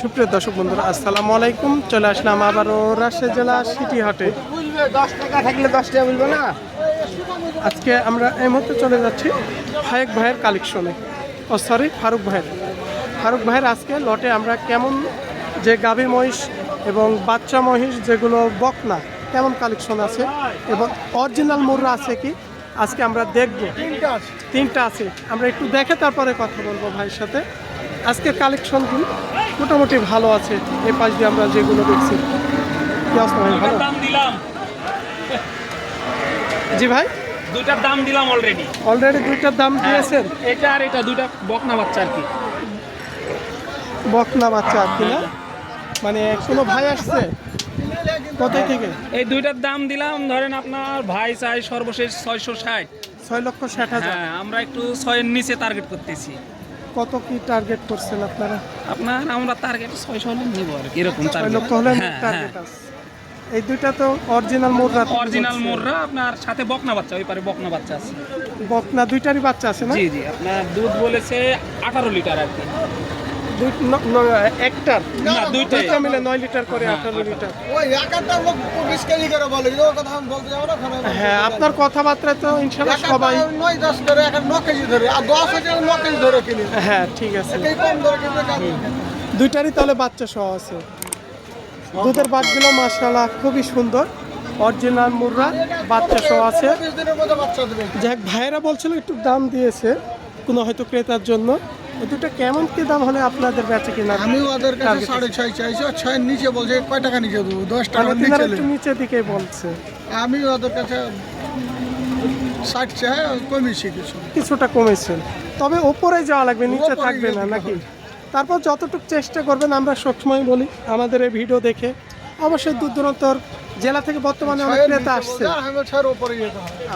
সুপ্রিয় দর্শক বন্ধুরা, আসসালামু আলাইকুম। চলে আসলাম আবারও রাজশাহী জেলা সিটি হাটে। দশ টাকা থাকলে দশ টাকা বুঝবে না আজকে আমরা এই মুহূর্তে চলে যাচ্ছি ফায়েক ভাইয়ের কালেকশনে ও সরি ফারুক ভাইয়ের। ফারুক ভাইয়ের আজকে লটে আমরা কেমন যে গাভী মহিষ এবং বাচ্চা মহিষ যেগুলো বকনা, কেমন কালেকশন আছে এবং অরিজিনাল মুররা আছে কি? আজকে আমরা দেখব। তিনটা আছে। আমরা একটু দেখে তারপরে কথা বলব ভাইয়ের সাথে। আজকের কালেকশনগুলো মোটামুটি ভালো আছে। এই পাশ দিয়ে আমরা যেগুলো দেখছি। কি অবস্থা ভাই ভালো? দাম দিলাম। জি ভাই? দুইটার দাম দিলাম অলরেডি অলরেডি দুইটার দাম দিয়েছেন? এটা আর এটা দুইটা বকনা বাচ্চা আর কি। বকনা বাচ্চা আর কি না? মানে কোনো ভাই আসছে? কোথায় থেকে? এই দুইটার দাম দিলাম ধরেন আপনার ভাই চাই সর্বশেষ ছয়শো ষাট। ছয় লক্ষ ষাট হাজার। হ্যাঁ আমরা একটু ছয়ের নিচে টার্গেট করতেছি। কত কি টার্গেট করছেন আপনারা? আপনার আমরা টার্গেট ছয়শো হলে নিব আর কি। এরকম টার্গেট লক্ষ হলে টার্গেট আছে। এই দুইটা তো অরিজিনাল মোররা অরিজিনাল মোররা আপনার সাথে বকনা বাচ্চা ওই পারে বকনা বাচ্চা আছে। বকনা দুইটারই বাচ্চা আছে না? জি জি আপনার দুধ বলেছে আঠারো লিটার আর কি। দুই ন- ন- একটার? না দুইটাই। দুইটা মিলে নয় লিটার করে আঠারো লিটার। হ্যাঁ আপনার কথাবার্তায় তো ইনশাল্লাহ সবাই নয় দশ করে এখন ন কেজি ধরে আর দশ হাজার ন কেজি ধরে কিনি। হ্যাঁ ঠিক আছে। ধরে দুইটারই তাহলে বাচ্চা সহ আছে। দুধের বাটগুলো মাশাআল্লাহ খুবই সুন্দর অরিজিনাল মুররা বাচ্চা সহ আছে। বিশ দিনের মধ্যে বাচ্চা দেবে। যাক ভাইয়েরা বলছিল একটু দাম দিয়েছে কোনো হয়তো ক্রেতার জন্য। দুটো কেমন কি দাম হলে আপনাদের বেচে কিনা আমি ওদের কাছে সাড়ে ছয় চাইছি আর ছয়ের নিচে বলছে কয় টাকা নিচে দেবো? দশ টাকা নিচে নিচের দিকে বলছে। আমি ওদের কাছে ষাট চাই কমিয়েছি কিছু। কিছুটা কমেছেন তবে ওপরে যাওয়া লাগবে নিচে থাকবে না নাকি? তারপর যতটুকু চেষ্টা করবেন আমরা সবসময় বলি আমাদের এই ভিডিও দেখে। অবশ্যই দূর দূরান্তর জেলা থেকে বর্তমানে অনেক ক্রেতা আসছে। হবে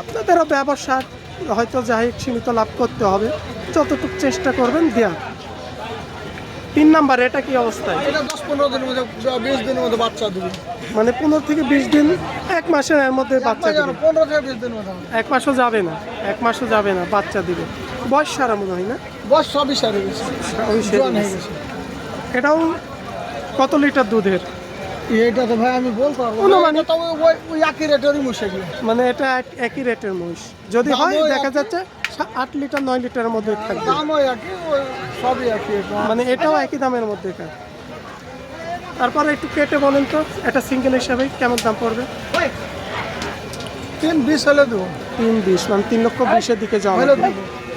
আপনাদেরও ব্যবসা হয়তো যাই সীমিত লাভ করতে হবে। যতটুকু চেষ্টা করবেন দেয়া। তিন নাম্বার এটা কি অবস্থায়? এটা দশ পনেরো দিনের মধ্যে বিশ দিনের মধ্যে বাচ্চা দেবে। মানে পনেরো থেকে বিশ দিন এক মাসের মধ্যে বাচ্চা দিবে। পনেরো থেকে বিশ এক মাসও যাবে না এক মাসও যাবে না বাচ্চা দিবে। বয়স সারা মনে হয় না? বয়স সবই সারে এটাও কত লিটার দুধের? এইটা তো ভাই আমি বলতে পারব না। অনুমানিক। তো ওই- একই রেটেরই গিয়ে মানে এটা এক- একই রেটের মহিষ। যদি হয় দেখা যাচ্ছে আট লিটার নয় লিটারের মধ্যে থাকবে। দামও একই সবই একই। মানে এটাও একই দামের মধ্যে কার তারপরে একটু কেটে বলেন তো এটা সিঙ্গেল হিসাবে কেমন দাম পড়বে? তিন বিশ হলে দেবো। তিন বিশ মানে তিন লক্ষ বিশের দিকে যাওয়া।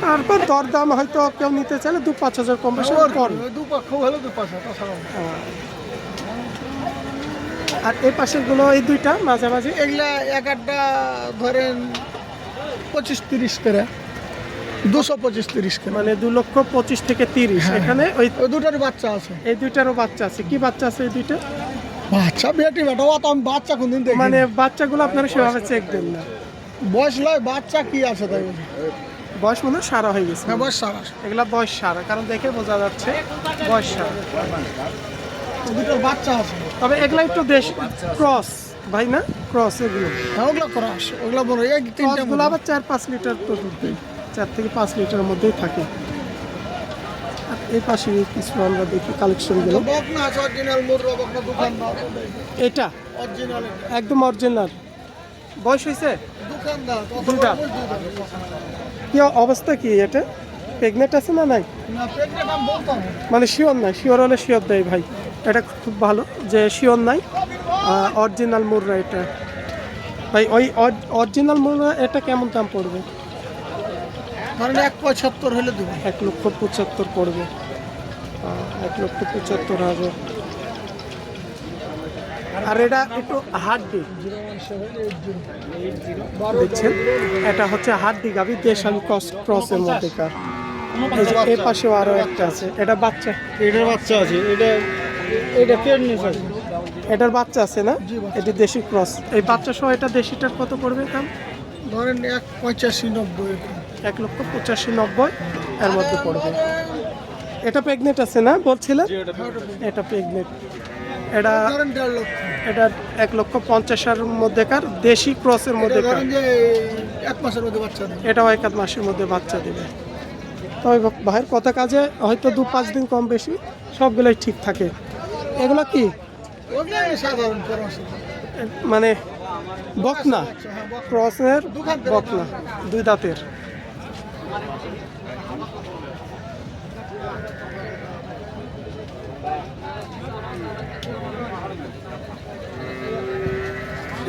তারপর দর দাম হয়তো কেউ নিতে চাইলে দু পাঁচ হাজার কম বেশি হলে দু তাছাড়া না। আর এই পাশেরগুলো এই দুইটা মাঝামাঝি? এগুলা এক একটা ধরেন পঁচিশ তিরিশ করে। দুশো পঁচিশ তিরিশ মানে দু লক্ষ পঁচিশ থেকে তিরিশ। এখানে ওই ওই বাচ্চা আছে। এই দুইটারও বাচ্চা আছে। কি বাচ্চা আছে এই দুইটা? বাচ্চা বেটি বেটা ও তো আমি বাচ্চা কোনদিন দেখি মানে বাচ্চাগুলো আপনারা সেভাবে চেক দেন না। বয়স লয় বাচ্চা কি আছে তাই। বয়স মনে হয় সারা হয়ে গেছে। হ্যাঁ বয়স সারা। এগুলা বয়স সারা কারণ দেখে বোঝা যাচ্ছে বয়স সারা। দুটোর বাচ্চা আছে। তবে এগুলা একটু দেশ ক্রস ভাই না? ক্রস এগুলো। হ্যাঁ ওগুলো করা আছে ওগুলো বড় এই তিনটা ক্রসগুলো আবার চার পাঁচ লিটার তো দুধ দেয় চার থেকে পাঁচ লিটারের মধ্যেই থাকে। আর এই পাশে কিছু আমরা দেখি কালেকশনগুলো এটা? একদম অরিজিনাল বয়স হয়েছে? কি অবস্থা কি এটা? প্রেগনেন্ট আছে না নাই? মানে শিওর নাই শিওর হলে শিওর দেয় ভাই। এটা খুব ভালো যে শিওর নাই। অরিজিনাল মুররা এটা। ভাই, ওই অরিজিনাল মুররা এটা কেমন দাম পড়বে? ধরেন এক পঁচাত্তর হলে দেবো। এক লক্ষ পঁচাত্তর পড়বে। এক লক্ষ পঁচাত্তর হাজার। আর এটা একটু হাড্ডি দেখছেন? এটা হচ্ছে হাড্ডি গাভি দেশাল ক্রস ক্রসের মধ্যেকার এই এ পাশেও আরও একটা আছে। এটা বাচ্চা। এটার বাচ্চা আছে। এটা এটা প্রেগনেন্ট আছে এটার বাচ্চা আছে না? এটা দেশি ক্রস এই বাচ্চা সহ এটা দেশিটার কত পড়বে দাম ধরেন এক পঁচাশি নব্বই এক লক্ষ পঁচাশি নব্বই এর মধ্যে পড়বে। এটা প্রেগনেন্ট আছে না? বলছিলেন এটা প্রেগনেন্ট এটা এটা এক লক্ষ পঞ্চাশের মধ্যেকার দেশি ক্রসের মধ্যেকার। এটাও এক আধ মাসের মধ্যে বাচ্চা দেবে। তবে ভাইয়ের কথা কাজে হয়তো দু পাঁচ দিন কম বেশি সবগুলোই ঠিক থাকে। এগুলো কি? মানে বকনা? হ্যাঁ ক্রসের বকনা। দুই দাঁতের।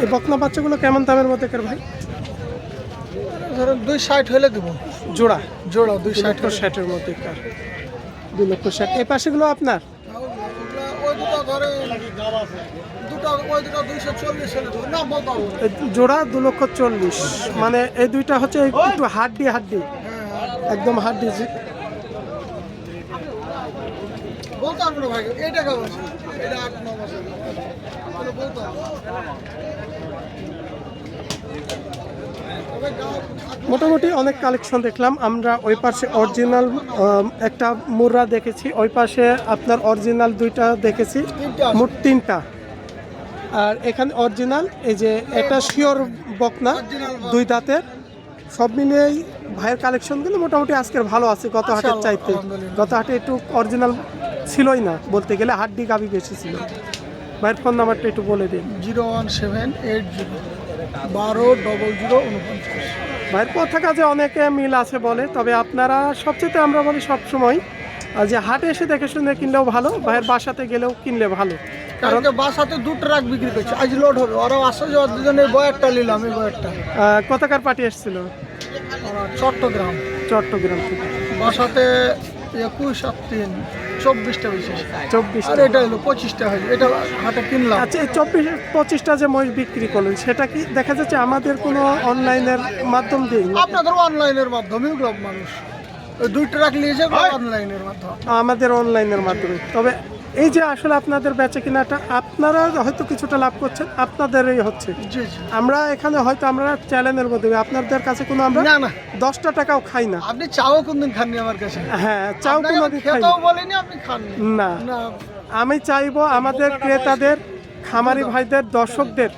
এই বকনা বাচ্চাগুলো কেমন দামের মধ্যে কের ভাই? ধরুন দুই ষাট হলে দেবো। জোড়া? জোড়া দুই ষাট ষাটের মধ্যে কার দুই লক্ষ ষাট। এই পাশেগুলো আপনার? জোড়া দু লক্ষ চল্লিশ। মানে এই দুইটা হচ্ছে একটু হাড্ডি হাড্ডি। একদম হাড্ডি যে- বলতে পারব না ভাই এইটা কেমন এটা আট ন মাসের বলতে পারব তবে গাও- মোটামুটি অনেক কালেকশন দেখলাম। আমরা ওই পাশে অরিজিনাল একটা মুর্রা দেখেছি। ওই পাশে আপনার অরিজিনাল দুইটা দেখেছি। মোট তিনটা। আর এখানে অরিজিনাল এই যে এটা শিওর বকনা দুই দাঁতের। সব মিলিয়েই ভাইয়ের কালেকশনগুলো মোটামুটি আজকের ভালো আছে। গত হাটের চাইতে। গত হাটে একটু অরিজিনাল ছিলই না বলতে গেলে হাড্ডি গাবি বেশি ছিল। ভাইয়ের ফোন নাম্বারটা একটু বলে দিন। Zero one seven eight zero বারো ডবল জিরো উনপঞ্চাশ। ভাইয়ের কথা কাজে অনেকে মিল আছে বলে তবে আপনারা সবচেয়ে আমরা বলি সবসময় যে হাটে এসে দেখে শুনে কিনলেও ভালো ভাইয়ের বাসাতে গেলেও কিনলে ভালো। কারণ বাসাতে দু ট্রাক বিক্রি করছে আজ লোড হবে। ওরাও আসছে যে ওর দুজনের বয়ারটা নিলাম এই বয়ারটা। কতকার পার্টি এসেছিল? চট্টগ্রাম। চট্টগ্রাম থেকে। বাসাতে একুশ আর তিন চব্বিশটা বিশেষ চব্বিশ আর এটা হলো পঁচিশটা হয়েছে এটা হাটে কিনলাম। আচ্ছা এই চব্বিশ পঁচিশটা যে মহিষ বিক্রি করলেন সেটা কি দেখা যাচ্ছে আমাদের কোনো অনলাইনের মাধ্যম দিয়ে আপনাদের অনলাইনের মাধ্যমে সব মানুষ। দুই ট্রাক অনলাইনের মাধ্যমে। আমাদের অনলাইনের মাধ্যমে। তবে এই যে আসলে আপনাদের বেচা কিনাটা আপনারা হয়তো কিছুটা লাভ করছেন আপনাদেরই হচ্ছে। আমরা এখানে হয়তো আমরা চ্যানেলের মধ্যে আপনাদের কাছে কোনো আমরা না না। দশটা টাকাও খাই না। আপনি চাও কোনদিন খাননি আমার কাছে? হ্যাঁ চাও আপনাকে কোনো আমি খাই। আপনি না। আমি চাইব আমাদের ক্রেতাদের খামারি ভাইদের দর্শকদের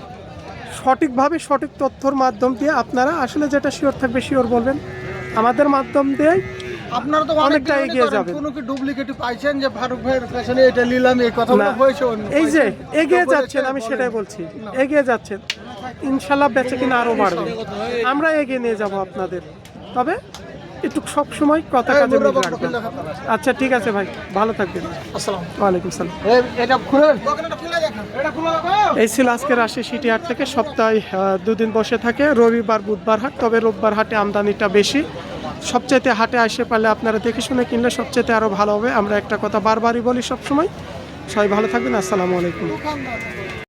সঠিকভাবে সঠিক তথ্যর মাধ্যম দিয়ে আপনারা আসলে যেটা শিওর থাকবে শিওর বলবেন। আমাদের মাধ্যম দিয়ে আপনারা তো অনেকটা এগিয়ে। যাবেন। কোনো কি ডুপ্লিকেট পাইছেন যে ফারুক ভাইয়ের কাছে এটা নিলাম এই কথা না। হয়েছে এই যে এগিয়ে যাচ্ছেন আমি সেটাই বলছি। এগিয়ে যাচ্ছেন। ইনশাল্লাহ বেচে কিনা আরও বাড়বে। আমরা এগিয়ে নিয়ে যাব আপনাদের। তবে একটু সব সময় কথা কাজে মিল রাখবেন। আচ্ছা ঠিক আছে ভাই। ভালো থাকবেন। আসসালাম ওয়ালাইকুম সালাম। এটা খুলে এই ছিল আজকে রাশি সিটি হাট থেকে সপ্তাহে দুদিন বসে থাকে। রবিবার বুধবার হাট তবে রোববার হাটে আমদানিটা বেশি। সবচাইতে হাটে আসে পারলে আপনারা দেখে শুনে কিনলে সবচাইতে আরও ভালো হবে। আমরা একটা কথা বারবারই বলি সবসময়। সবাই ভালো থাকবেন। আসসালামু আলাইকুম।